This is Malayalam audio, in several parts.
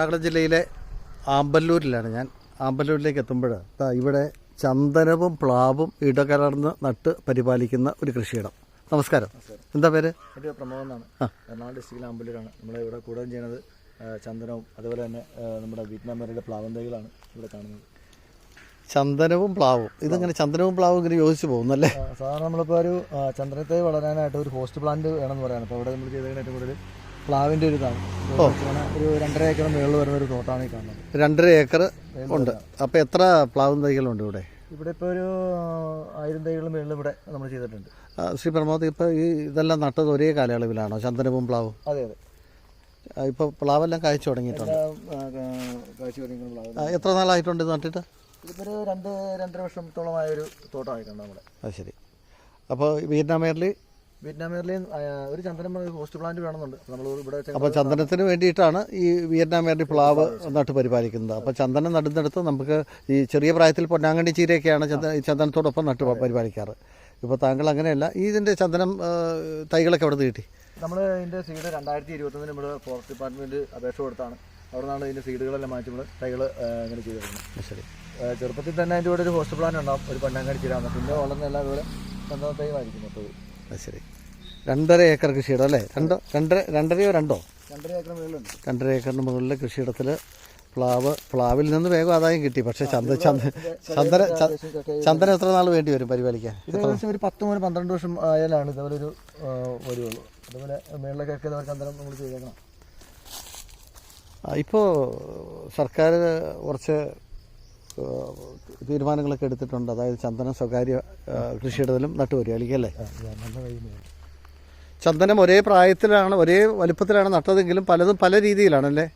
എറണാകുളം ജില്ലയിലെ ആമ്പല്ലൂരിലാണ് ഞാൻ. ആമ്പല്ലൂരിലേക്ക് എത്തുമ്പോൾ ഇവിടെ ചന്ദനവും പ്ലാവും ഇടകലർന്ന് നട്ട് പരിപാലിക്കുന്ന ഒരു കൃഷിയിടം. നമസ്കാരം. എന്താ പേര്? എന്റെ പ്രമോദ് എന്നാണ്. എറണാകുളം ഡിസ്ട്രിക്റ്റിലെ ആമ്പല്ലൂരാണ്. നമ്മളെ ഇവിടെ കൂടുതൽ ചെയ്യുന്നത് ചന്ദനവും അതുപോലെ തന്നെ നമ്മുടെ വിയറ്റ്നാമരുടെ പ്ലാവൻ തൈകളാണ് ഇവിടെ കാണുന്നത്. ചന്ദനവും പ്ലാവും. ഇതിങ്ങനെ ചന്ദനവും പ്ലാവും ഇങ്ങനെ യോജിച്ച് പോകുന്നല്ലേ? സാധാരണ നമ്മളിപ്പോൾ ഒരു ചന്ദനത്തെ വളരാനായിട്ട് ഒരു ഹോസ്റ്റ് പ്ലാന്റ് വേണമെന്ന് പറയാണ്. അപ്പോൾ അവിടെ നമ്മൾ ചെയ്തതിനേറ്റവും കൂടുതൽ പ്ലാവിന്റെ ഒരു ഇതാണ്. ഒരു രണ്ടര ഏക്കർ മേളിൽ വരുന്ന ഒരു തോട്ടാണ് ഈ കാണുന്നത്. രണ്ടര ഏക്കർ ഉണ്ട്. അപ്പോൾ എത്ര പ്ലാവും തൈകളുണ്ട് ഇവിടെ? ഇവിടെ ഇപ്പോൾ ഒരു ആയിരം തൈകളും മേളിൽ ഇവിടെ നമ്മൾ ചെയ്തിട്ടുണ്ട്. ശ്രീ പ്രമോദ് ഇപ്പോൾ ഈ ഇതെല്ലാം നട്ടത് ഒരേ കാലയളവിലാണോ? ചന്ദനവും പ്ലാവും? അതെ അതെ. ഇപ്പോൾ പ്ലാവെല്ലാം കായ്ച്ചു തുടങ്ങിയിട്ടുണ്ട്. കാഴ്ച പ്ലാവ് ആ, എത്ര നാളായിട്ടുണ്ട് ഇത് നട്ടിട്ട്? ഇതിപ്പോൾ ഒരു രണ്ട് രണ്ടര വർഷത്തോളമായ ഒരു തോട്ടമായി കണ്ടു നമ്മുടെ. അത് ശരി. അപ്പോൾ വിയറ്റ്നാമേറിൽ എയർലൈൻ ഒരു ചന്ദനം ഹോസ്റ്റ് പ്ലാന്റ് വേണമെന്നുണ്ട്. നമ്മൾ ഇവിടെ അപ്പോൾ ചന്ദനത്തിന് വേണ്ടിയിട്ടാണ് ഈ വിയറ്റ്നാം വിയറ്റ്നാമേറിൽ പ്ലാവ് നട്ട് പരിപാലിക്കുന്നത്. അപ്പോൾ ചന്ദനം നടുന്നിടത്ത് നമുക്ക് ഈ ചെറിയ പ്രായത്തിൽ പൊന്നാങ്കണ്ണി ചീരയൊക്കെയാണ് ചന്ദന ചന്ദനത്തോടൊപ്പം നട്ട് പരിപാലിക്കാറ്. ഇപ്പോൾ താങ്കൾ അങ്ങനെയല്ല ഈ ഇതിന്റെ ചന്ദനം തൈകളൊക്കെ അവിടെ നിന്ന് കിട്ടി? നമ്മൾ ഇതിന്റെ സീഡ് രണ്ടായിരത്തി ഇരുപത്തൊന്നിന് നമ്മൾ ഫോറസ്റ്റ് ഡിപ്പാർട്ട്മെന്റ് അപേക്ഷ കൊടുത്താണ്. അവിടെ നിന്നാണ് ഇതിന്റെ സീഡുകളെല്ലാം മാറ്റി നമ്മൾ തൈകൾ അങ്ങനെ ചെയ്തിരുന്നത്. ശരി. ചെറുപ്പത്തിൽ തന്നെ അതിന്റെ കൂടെ ഒരു ഹോസ്റ്റ് പ്ലാൻ ഉണ്ടാവും ഒരു പൊന്നാങ്കണ്ണി ചീരാണ് പിന്നെ വളർന്ന എല്ലാം ഇവിടെ സ്വന്തം തൈമായിരിക്കും എപ്പോഴും അത് ശരി. രണ്ടര ഏക്കർ കൃഷിയിടം അല്ലേ? രണ്ടോ? രണ്ടര രണ്ടരയോ രണ്ടോ? രണ്ടര ഏക്കർ മുകളിലുണ്ട്. രണ്ടര ഏക്കറിന് മുകളിലെ കൃഷിയിടത്തിൽ പ്ലാവ് പ്ലാവിൽ നിന്ന് വേഗം ആദായം കിട്ടി. പക്ഷേ ചന്ദ ചന്ദ ചന്ദന ചന്ദനം എത്ര നാൾ വേണ്ടി വരും പരിപാലിക്കാൻ? ഇത് ഏകദേശം ഒരു പത്ത് മുതൽ പന്ത്രണ്ട് വർഷം ആയാലാണ് ഇതുപോലെ ഒരു വരുവുള്ളൂ വരുള്ളൂ. അതുപോലെ മേളിലൊക്കെ ചന്ദനം നമ്മൾ ചെയ്തേക്കണം. ഇപ്പോൾ സർക്കാർ കുറച്ച് തീരുമാനങ്ങളൊക്കെ എടുത്തിട്ടുണ്ട്. അതായത് ചന്ദനം സ്വകാര്യ കൃഷിയിടത്തിലും കൈ ചന്ദനം ഒരേ പ്രായത്തിലാണ് ഒരേ വലുപ്പത്തിലാണ് നട്ടതെങ്കിലും പലതും പല രീതിയിലാണല്ലേ?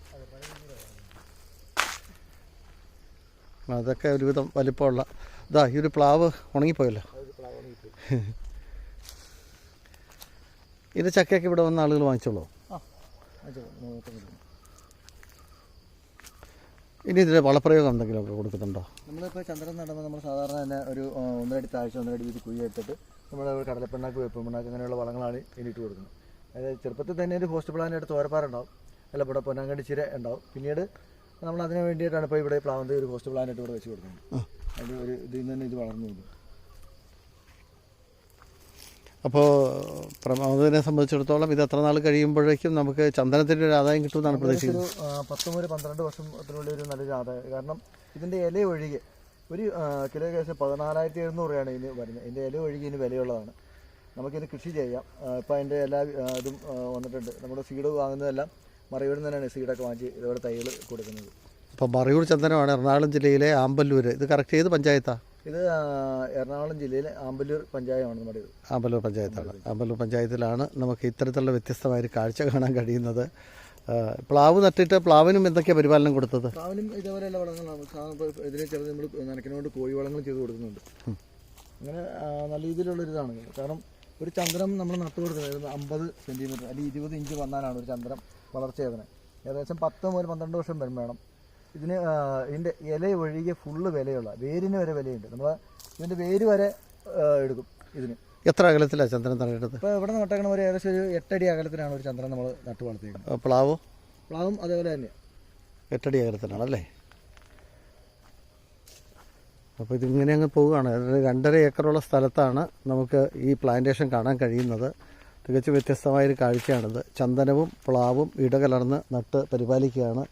അതൊക്കെ ഒരുവിധം വലിപ്പമുള്ള. ഇതാ ഈ ഒരു പ്ലാവ് ഉണങ്ങിപ്പോയല്ലോ. ഇത് ചക്കയൊക്കെ ഇവിടെ വന്ന ആളുകൾ വാങ്ങിച്ചോളൂ? ഇനി ഇതിന് വളപ്രയോഗം എന്തെങ്കിലുമൊക്കെ കൊടുക്കുന്നുണ്ടോ? നമ്മളിപ്പോൾ ചന്ദ്രൻ നടുമ്പോൾ നമ്മൾ സാധാരണ തന്നെ ഒരു ഒന്നരടി താഴ്ച ഒന്നരടി വീതി കുഴി എടുത്തിട്ട് നമ്മൾ കടലപ്പിണ്ണാക്ക് വേപ്പിണ്ണാക്ക് അങ്ങനെയുള്ള വളങ്ങളാണ് ഇനിയിട്ട് കൊടുക്കുന്നത്. അതായത് ചെറുപ്പത്തിൽ തന്നെ ഒരു ഹോസ്റ്റ് എടുത്ത് ഓരപ്പാറുണ്ടാവും അല്ല ഇവിടെ പൊന്നാങ്കണ്ടി ചിര ഉണ്ടാവും. പിന്നീട് നമ്മൾ അതിന് വേണ്ടിയിട്ടാണ് ഇപ്പോൾ ഇവിടെ പ്ലാവന്ത് ഒരു ഹോസ്റ്റ് പ്ലാനായിട്ട് ഇവിടെ വെച്ച് കൊടുക്കുന്നത്. അത് ഒരു ഇതിൽ നിന്ന് തന്നെ ഇത് വളർന്നു വരും അപ്പോൾ പ്രമോദിനെ സംബന്ധിച്ചിടത്തോളം ഇത് എത്ര നാൾ കഴിയുമ്പോഴേക്കും നമുക്ക് ചന്ദനത്തിന്റെ ഒരു ആദായം കിട്ടുമെന്നാണ് പ്രതീക്ഷിക്കുന്നത്. പത്ത് മുതൽ പന്ത്രണ്ട് വർഷത്തിനുള്ളിൽ ഒരു നല്ലൊരു ആദായം. കാരണം ഇതിന്റെ ഇല ഒഴികെ ഒരു കിലോ ഏകദേശം പതിനാലായിരത്തി എഴുന്നൂറ് രൂപയാണ് ഇതിന് വരുന്നത്. ഇതിന്റെ ഇല ഒഴികെ ഇതിന് വിലയുള്ളതാണ്. നമുക്കിത് കൃഷി ചെയ്യാം. ഇപ്പോൾ അതിന്റെ എല്ലാ ഇതും വന്നിട്ടുണ്ട്. നമ്മുടെ സീഡ് വാങ്ങുന്നതെല്ലാം മറയൂരിൽ നിന്ന് തന്നെയാണ് സീഡൊക്കെ വാങ്ങിച്ച് ഇതോടെ തൈകൾ കൊടുക്കുന്നത്. അപ്പോൾ മറയൂർ ചന്ദനമാണ് എറണാകുളം ജില്ലയിലെ ആമ്പല്ലൂർ ഇത് കറക്റ്റ് ചെയ്ത് പഞ്ചായത്താണ് ഇത് എറണാകുളം ജില്ലയിലെ ആമ്പല്ലൂർ പഞ്ചായമാണ് നമ്മുടെ ഇത്. ആമ്പല്ലൂർ പഞ്ചായത്താണ്. ആമ്പല്ലൂർ പഞ്ചായത്തിലാണ് നമുക്ക് ഇത്തരത്തിലുള്ള വ്യത്യസ്തമായ ഒരു കാഴ്ച കാണാൻ കഴിയുന്നത്. പ്ലാവ് നട്ടിട്ട് പ്ലാവിനും എന്തൊക്കെയാണ് പരിപാലനം കൊടുത്തത്? പ്ലാവിനും ഇതേപോലെയുള്ള വളങ്ങളാണ്. ഇതിനെ ചെറുത് നമ്മൾ നനയ്ക്കുന്നതുകൊണ്ട് കോഴി വളങ്ങൾ ചെയ്ത് കൊടുക്കുന്നുണ്ട്. അങ്ങനെ നല്ല രീതിയിലുള്ള ഇതാണ്. കാരണം ഒരു ചന്ദ്രം നമ്മൾ നട്ടു കൊടുക്കുന്നത് അമ്പത് സെന്റിമീറ്റർ അല്ലെങ്കിൽ ഇരുപത് ഇഞ്ച് വന്നാലാണ് ഒരു ചന്ദ്രം വളർച്ച ഏകദേശം പത്ത് മുതൽ പന്ത്രണ്ട് വർഷം വരും വേണം. ഇതിന് ഇതിന്റെ ഇല ഒഴികെ ഫുള്ള് വിലയുള്ള വേരിന് വരെ വിലയുണ്ട്. നമ്മൾ ഇതിന്റെ വേര് വരെ എടുക്കും ഇതിന്. എത്ര അകലത്തിലാണ് ചന്ദ്രൻ തടയേണ്ടത് ഇപ്പോൾ ഇവിടെ നട്ടേക്കണ ഒരു ഏകദേശം ഒരു എട്ടടി അകലത്തിലാണ് ഒരു ചന്ദ്രൻ നമ്മൾ നട്ടു വളർത്തിയിരിക്കുന്നത്. പ്ലാവോ? പ്ലാവും അതേപോലെ തന്നെ. എട്ടടി അകലത്തിലാണ് അല്ലേ? അപ്പോൾ ഇതിങ്ങനെ അങ്ങ് പോവുകയാണ്. രണ്ടര ഏക്കറുള്ള സ്ഥലത്താണ് നമുക്ക് ഈ പ്ലാന്റേഷൻ കാണാൻ കഴിയുന്നത്. തികച്ചും വ്യത്യസ്തമായൊരു കാഴ്ചയാണിത്. ചന്ദനവും പ്ലാവും ഇടകലർന്ന് നട്ട് പരിപാലിക്കുകയാണ്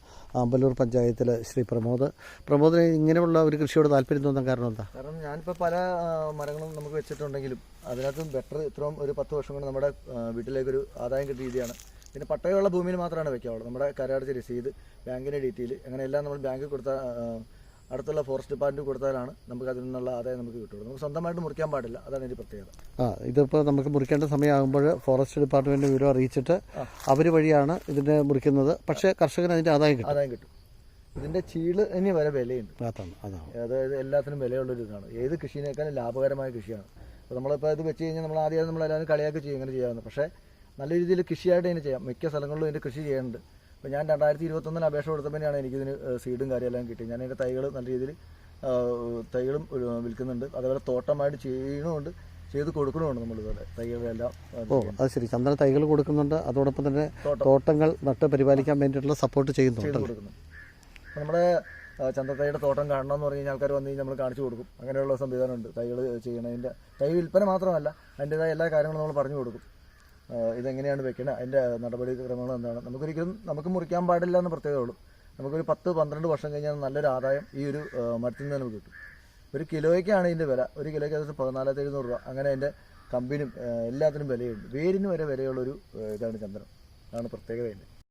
ആമ്പല്ലൂർ പഞ്ചായത്തിലെ ശ്രീ പ്രമോദ്. പ്രമോദിന് ഇങ്ങനെയുള്ള ഒരു കൃഷിയോട് താല്പര്യം തോന്നാൻ കാരണം എന്താ? കാരണം ഞാനിപ്പോൾ പല മരങ്ങളും നമുക്ക് വെച്ചിട്ടുണ്ടെങ്കിലും അതിനകത്തും ബെറ്റർ ഇത്രയും ഒരു പത്ത് വർഷം കൊണ്ട് നമ്മുടെ വീട്ടിലേക്കൊരു ആദായം കിട്ടിയ രീതിയാണ്. പിന്നെ പട്ടയമുള്ള ഭൂമിയിൽ മാത്രമാണ് വെക്കാവുള്ളൂ. നമ്മുടെ കരാടച്ച രസീത് ബാങ്കിന്റെ ഡീറ്റെയിൽ അങ്ങനെയെല്ലാം നമ്മൾ ബാങ്കിൽ കൊടുത്താൽ ആ, അടുത്തുള്ള ഫോറസ്റ്റ് ഡിപ്പാർട്ട്മെന്റ് കൊടുത്താലാണ് നമുക്ക് അതിൽ നിന്നുള്ള ആദായം നമുക്ക് കിട്ടുള്ളൂ. നമുക്ക് സ്വന്തമായിട്ട് മുറിക്കാൻ പാടില്ല. അതാണ് ഇതിന്റെ പ്രത്യേകത. ആ ഇതിപ്പോൾ നമുക്ക് മുറിക്കേണ്ട സമയമാകുമ്പോൾ ഫോറസ്റ്റ് ഡിപ്പാർട്ട്മെന്റ് വിവരം അറിയിച്ചിട്ട് അവർ വഴിയാണ് ഇതിനെ മുറിക്കുന്നത്. പക്ഷേ കർഷകന് അതിന്റെ ആദായം കിട്ടും. ആദായം കിട്ടും. ഇതിന്റെ ചീൾ ഇനി വരെ വിലയുണ്ട്. അതായത് എല്ലാത്തിനും വിലയുള്ളൊരു ഇതാണ്. ഏത് കൃഷിനേക്കാളും ലാഭകരമായ കൃഷിയാണ്. അപ്പോൾ നമ്മളിപ്പോൾ ഇത് വെച്ച് കഴിഞ്ഞാൽ നമ്മൾ ആദ്യം നമ്മളെല്ലാവരും കളിയാക്കി ചെയ്യും ഇങ്ങനെ ചെയ്യാവുന്നത് പക്ഷേ നല്ല രീതിയിൽ കൃഷിയായിട്ട് ഇതിനെ ചെയ്യാം. മിക്ക സ്ഥലങ്ങളിലും ഇതിന്റെ കൃഷി ചെയ്യുന്നുണ്ട്. അപ്പോൾ ഞാൻ രണ്ടായിരത്തി ഇരുപത്തൊന്നിൽ അപേക്ഷ കൊടുത്തപ്പോഴാണ് എനിക്കിതിന് സീഡും കാര്യമെല്ലാം കിട്ടി ഞാൻ എന്റെ തൈകൾ നല്ല രീതിയിൽ തൈകളും വിൽക്കുന്നുണ്ട്. അതേപോലെ തോട്ടമായിട്ട് ചെയ്യണമുണ്ട് ചെയ്ത് കൊടുക്കണമുണ്ട് നമ്മളിതുപോലെ തൈകളെല്ലാം ആ, ഓ അത് ശരി. ചന്ദന തൈകൾ കൊടുക്കുന്നുണ്ട്. അതോടൊപ്പം തന്നെ തോട്ടങ്ങൾ നട്ട് പരിപാലിക്കാൻ വേണ്ടിയിട്ടുള്ള സപ്പോർട്ട് ചെയ്യുന്നുണ്ട് നമ്മുടെ ചന്തത്തൈയുടെ തോട്ടം കാണണമെന്ന് പറഞ്ഞു കഴിഞ്ഞാൽ ആൾക്കാർ വന്ന് കഴിഞ്ഞാൽ നമ്മൾ കാണിച്ചു കൊടുക്കും. അങ്ങനെയുള്ള സംവിധാനമുണ്ട് തൈകൾ ചെയ്യണതിന്റെ തൈ വിൽപ്പന മാത്രമല്ല അതിന്റെതായ എല്ലാ കാര്യങ്ങളും നമ്മൾ പറഞ്ഞു കൊടുക്കും. ഇതെങ്ങനെയാണ് വെക്കുന്നത് അതിന്റെ നടപടിക്രമങ്ങൾ എന്താണ്? നമുക്കൊരിക്കലും നമുക്ക് മുറിക്കാൻ പാടില്ല എന്ന് പ്രത്യേകതയുള്ളൂ നമുക്കൊരു പത്ത് പന്ത്രണ്ട് വർഷം കഴിഞ്ഞാൽ നല്ലൊരു ആദായം ഈ ഒരു മരത്തിൽ നിന്ന് നമുക്ക് കിട്ടും. ഒരു കിലോയ്ക്കാണ് ഇതിന്റെ വില. ഒരു കിലോയ്ക്ക് ഏകദേശം പതിനാലായിരത്തി എഴുന്നൂറ് രൂപ. അങ്ങനെ അതിന്റെ കമ്പിനും എല്ലാത്തിനും വിലയുണ്ട്. വേരിന് വരെ വിലയുള്ളൊരു ഇതാണ് ചന്ദനം. അതാണ് പ്രത്യേകത